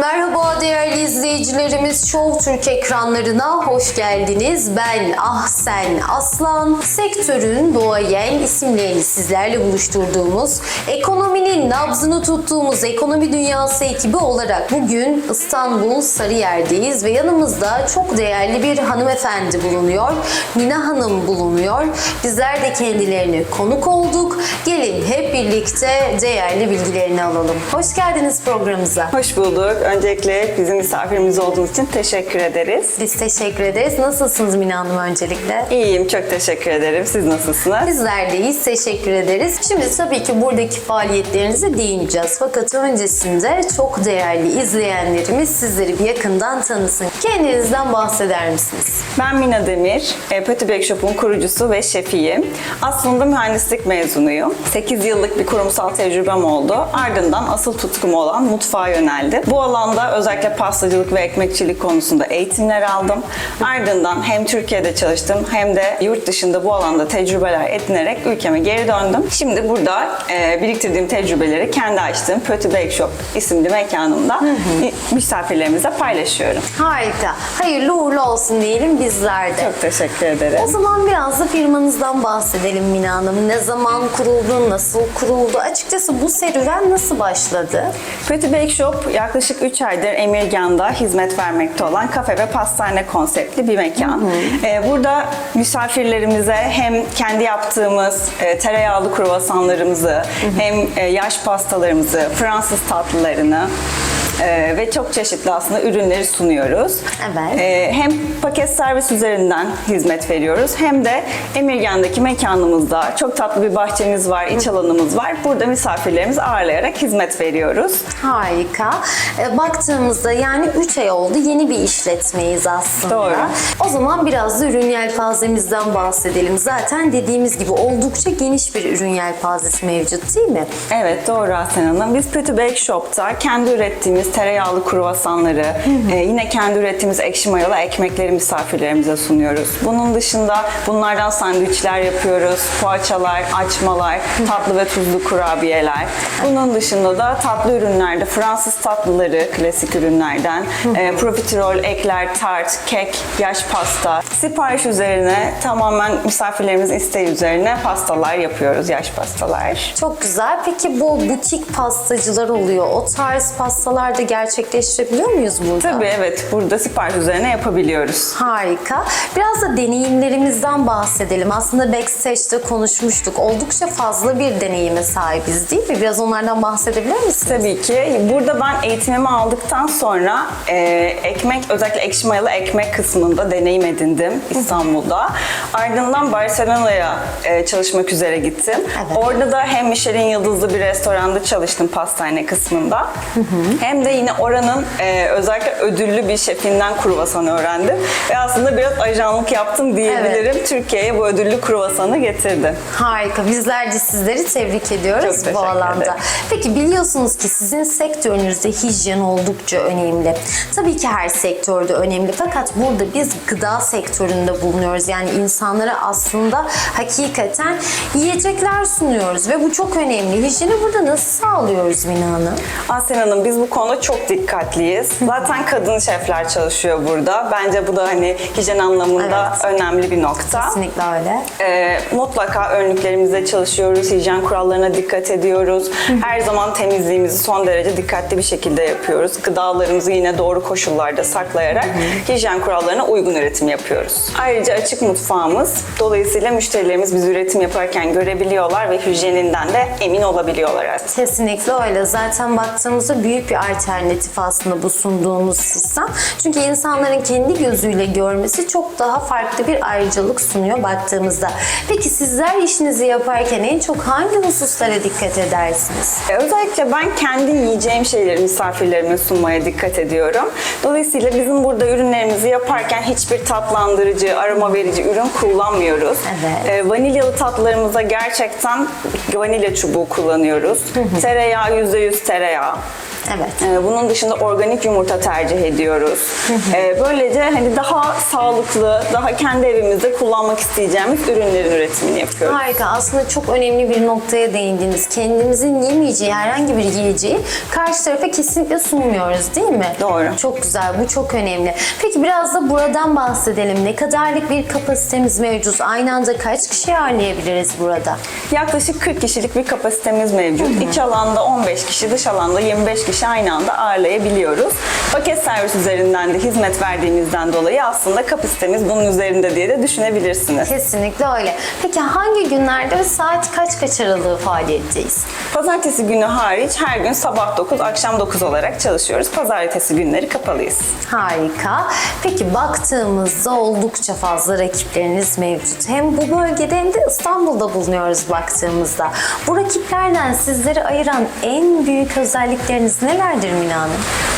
Merhaba değerli izleyicilerimiz. Show Türk ekranlarına hoş geldiniz. Ben Ahsen Aslan. Sektörün doğayen isimlerini sizlerle buluşturduğumuz, ekonominin nabzını tuttuğumuz ekonomi dünyası ekibi olarak bugün İstanbul Sarıyer'deyiz ve yanımızda çok değerli bir hanımefendi bulunuyor. Mina Hanım bulunuyor. Bizler de kendilerine konuk olduk. Gelin hep birlikte değerli bilgilerini alalım. Hoş geldiniz programımıza. Hoş bulduk. Öncelikle bizim misafirimiz olduğunuz için teşekkür ederiz. Biz teşekkür ederiz. Nasılsınız Mina Hanım öncelikle? İyiyim, çok teşekkür ederim. Siz nasılsınız? Bizler de iyiyiz. Teşekkür ederiz. Şimdi tabii ki buradaki faaliyetlerinize değineceğiz. Fakat öncesinde çok değerli izleyenlerimiz sizleri bir yakından tanısın. Kendinizden bahseder misiniz? Ben Mina Demir, e, Pötü Bake Shop'un kurucusu ve şefiyim. Aslında mühendislik mezunuyum. 8 yıllık bir kurumsal tecrübem oldu. Ardından asıl tutkum olan mutfağa yöneldim. Bu alanda özellikle pastacılık ve ekmekçilik konusunda eğitimler aldım. Ardından hem Türkiye'de çalıştım hem de yurt dışında bu alanda tecrübeler edinerek ülkeme geri döndüm. Şimdi burada e, biriktirdiğim tecrübeleri kendi açtığım Pötü Bake Shop isimli mekanımda misafirlerimize paylaşıyorum. Harika. Hayırlı uğurlu olsun diyelim bizler de. Çok teşekkür ederim. O zaman biraz da firmanızdan bahsedelim Mina Hanım. Ne zaman kuruldu, nasıl kuruldu? Açıkçası bu serüven nasıl başladı? Pretty Bake Shop yaklaşık 3 aydır Emirgan'da hizmet vermekte olan kafe ve pastane konseptli bir mekan. Ee, burada misafirlerimize hem kendi yaptığımız e, tereyağlı kruvasanlarımızı hem e, yaş pastalarımızı, Fransız tatlılarını e, ve çok çeşitli aslında ürünleri sunuyoruz. Evet. E, hem paket servis üzerinden hizmet veriyoruz hem de Emirgan'daki mekanımızda çok tatlı bir bahçemiz var, iç alanımız var. Burada misafirlerimizi ağırlayarak hizmet veriyoruz. Harika. E, baktığımızda yani 3 ay oldu. Yeni bir işletmeyiz aslında. Doğru. O zaman biraz da ürün yelpazemizden bahsedelim. Zaten dediğimiz gibi oldukça geniş bir ürün yelpazesi mevcut değil mi? Evet doğru Aslen Hanım. Biz Pretty Bake Shop'ta kendi ürettiğimiz tereyağlı kruvasanları, e, yine kendi ürettiğimiz ekşi mayalı ekmekleri misafirlerimize sunuyoruz. Bunun dışında bunlardan sandviçler yapıyoruz, poğaçalar, açmalar, tatlı ve tuzlu kurabiyeler. Bunun dışında da tatlı ürünlerde Fransız tatlıları, klasik ürünlerden, e, profiterol, ekler, tart, kek, yaş pasta. Sipariş üzerine tamamen misafirlerimizin isteği üzerine pastalar yapıyoruz, yaş pastalar. Çok güzel. Peki bu butik pastacılar oluyor. O tarz pastalar da gerçekleştirebiliyor muyuz burada? Tabii evet, burada sipariş üzerine yapabiliyoruz. Harika. Biraz da deneyimlerimizden bahsedelim. Aslında backstage'de konuşmuştuk. Oldukça fazla bir deneyime sahibiz değil mi? Biraz onlardan bahsedebilir misiniz? Tabii ki. Burada ben eğitimimi aldıktan sonra e, ekmek, özellikle ekşi mayalı ekmek kısmında deneyim edindim İstanbul'da. Ardından Barcelona'ya e, çalışmak üzere gittim. Evet. Orada da hem Michelin yıldızlı bir restoranda çalıştım pastane kısmında. Hem de yine oranın e, özellikle ödüllü bir şefinden kruvasanı öğrendim. Ve aslında biraz ajanlık yaptım diyebilirim. Türkiye'ye bu ödüllü kruvasanı getirdim. Harika. Bizler de sizleri tebrik ediyoruz bu alanda. ederim. Peki biliyorsunuz ki sizin sektörünüzde hijyen oldukça önemli. Tabii ki her sektörde önemli fakat burada biz gıda sektöründe bulunuyoruz. Yani insanlara aslında hakikaten yiyecekler sunuyoruz ve bu çok önemli. Hijyeni burada nasıl sağlıyoruz Mina Hanım? Aslen Hanım biz bu konuda çok dikkatliyiz. Zaten kadın şefler çalışıyor burada. Bence bu da hani hijyen anlamında Evet. önemli bir nokta. Kesinlikle öyle. Ee, mutlaka önlüklerimizde çalışıyoruz, hijyen kurallarına dikkat ediyoruz. Her zaman temizliğimizi son derece dikkatli bir şekilde yapıyoruz. Gıdalarımızı yine doğru koşullarda saklayarak hijyen kurallarına uygun üretim yapıyoruz. Ayrıca açık mutfağımız. Dolayısıyla müşterilerimiz biz üretim yaparken görebiliyorlar ve hijyeninden de emin olabiliyorlar artık. Kesinlikle öyle. Zaten baktığımızda büyük bir alternatif aslında bu sunduğumuz sistem. Çünkü insanların kendi gözüyle görmesi çok daha farklı bir ayrıcalık sunuyor baktığımızda. Peki sizler işinizi yaparken en çok hangi hususlara dikkat edersiniz? Ee, Özellikle ben kendi yiyeceğim şeyleri misafirlerime sunmaya dikkat ediyorum. Dolayısıyla bizim burada ürünlerimizi yaparken hiçbir tatlandırıcı, aroma verici ürün kullanmıyoruz. Evet. Ee, vanilyalı tatlılarımızda gerçekten vanilya çubuğu kullanıyoruz. Tereyağı %100 tereyağı. Evet. Ee, bunun dışında organik yumurta tercih ediyoruz. Ee, böylece hani daha sağlıklı, daha kendi evimizde kullanmak isteyeceğimiz ürünlerin üretimini yapıyoruz. Harika. Aslında çok önemli bir noktaya değindiniz. Kendimizin yemeyeceği herhangi bir yiyeceği karşı tarafa kesinlikle sunmuyoruz değil mi? Doğru. Çok güzel. Bu çok önemli. Peki biraz da buradan bahsedelim. Ne kadarlık bir kapasitemiz mevcut? Aynı anda kaç kişi ağırlayabiliriz burada? Yaklaşık 40 kişilik bir kapasitemiz mevcut. İç alanda 15 kişi, dış alanda 25 kişi aynı anda ağırlayabiliyoruz. Paket servis üzerinden de hizmet verdiğimizden dolayı aslında kapasitemiz bunun üzerinde diye de düşünebilirsiniz. Kesinlikle öyle. Peki hangi günlerde ve saat kaç kaç aralığı faaliyetteyiz? Pazartesi günü hariç her gün sabah 9, akşam 9 olarak çalışıyoruz. Pazartesi günleri kapalıyız. Harika. Peki baktığımızda oldukça fazla rakipleriniz mevcut. Hem bu bölgede hem de İstanbul'da bulunuyoruz baktığımızda. Bu rakiplerden sizleri ayıran en büyük özellikleriniz nelerdir Mina?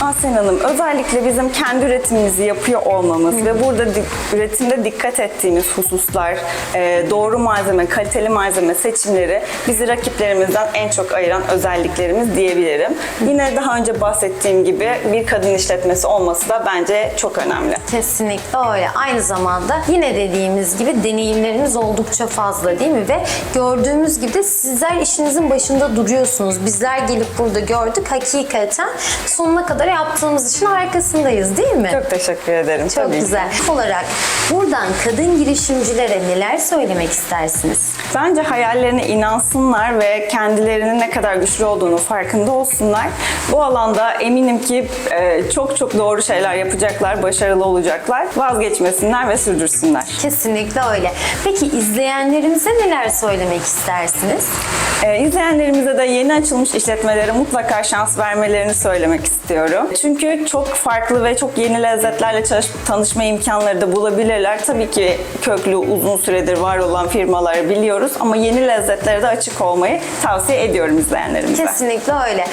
Ahsen Hanım, özellikle bizim kendi üretimimizi yapıyor olmamız ve burada di- üretimde dikkat ettiğimiz hususlar, e, doğru malzeme, kaliteli malzeme seçimleri bizi rakiplerimizden en çok ayıran özelliklerimiz diyebilirim. Yine daha önce bahsettiğim gibi bir kadın işletmesi olması da bence çok önemli. Kesinlikle öyle. Aynı zamanda yine dediğimiz gibi deneyimlerimiz oldukça fazla değil mi? Ve gördüğümüz gibi de sizler işinizin başında duruyorsunuz. Bizler gelip burada gördük. Hakikaten sonuna kadar yaptığımız işin arkasındayız değil mi? Çok teşekkür ederim. Çok tabii ki. güzel. olarak buradan kadın girişimcilere neler söylemek istersiniz? Bence hayallerine inansınlar ve kendilerinin ne kadar güçlü olduğunu farkında olsunlar. Bu alanda eminim ki e, çok çok doğru şeyler yapacaklar, başarılı olacaklar. Vazgeçmesinler ve sürdürsünler. Kesinlikle öyle. Peki izleyenlerimize neler söylemek istersiniz? E, izleyenlerimize de yeni açılmış işletmelere mutlaka şans vermelerini söylemek istiyorum. Çünkü çok farklı ve çok yeni lezzetlerle çalış- tanışma imkanları da bulabilirler. Tabii ki köklü, uzun süredir var olan firmaları biliyoruz ama yeni lezzetlere de açık olmayı tavsiye ediyorum izleyenlerimize. Kesinlikle öyle.